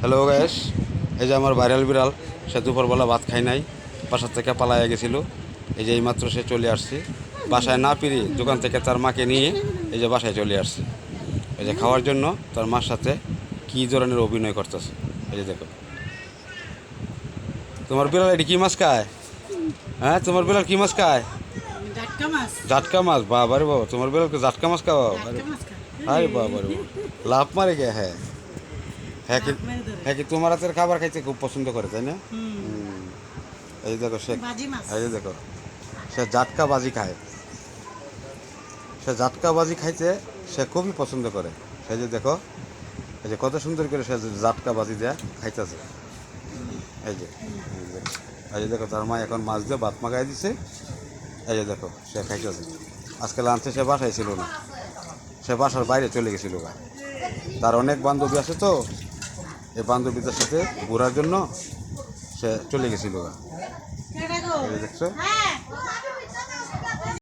Hello gas এই যে আমার ভাইরাল বিড়াল সে দুপুরবেলা ভাত খাই নাই বাসার থেকে পালাইয়া গেছিল। এই যে এইমাত্র সে চলে আসছে। বাসায় না পেরে দোকান থেকে তার মাকে নিয়ে এই যে বাসায় চলে আসছে। এই যে খাওয়ার জন্য তার মার সাথে কী ধরনের অভিনয় করতেছে এই যে দেখো। তোমার বিড়াল এটি কী মাছ খায়? হ্যাঁ তোমার বিড়াল কী মাছ খায়? জাটকা মাছ। বাবা রে বাবা তোমার বিড়ালকে জাটকা মাছ খাওয়া আরে বাবা রে বাবা। লাভ মারে গে হ্যাঁ। হ্যাঁ কি হ্যাঁ কি তোমার হাতের খাবার খাইতে খুব পছন্দ করে তাই না। এই দেখো সে এই দেখো সে জাটকা বাজি খায়। সে জাটকা বাজি খাইতে সে খুবই পছন্দ করে। সেই যে দেখো এই যে কত সুন্দর করে সে জাটকা বাজি দেয়া খাইতেছে। এই যে এই যে দেখো। তার মা এখন মাছ দিয়ে ভাত মাখাই দিছে। এই যে দেখো সে খাইতেছে। আজকে লাঞ্চে সে বাসায় ছিল না। সে বাসার বাইরে চলে গেছিল তার অনেক বান্ধবী আছে তো এই বান্ধবীদের সাথে ঘোরার জন্য সে চলে গেছিল গা। কেডা গো? এই যে দেখছ? হ্যাঁ।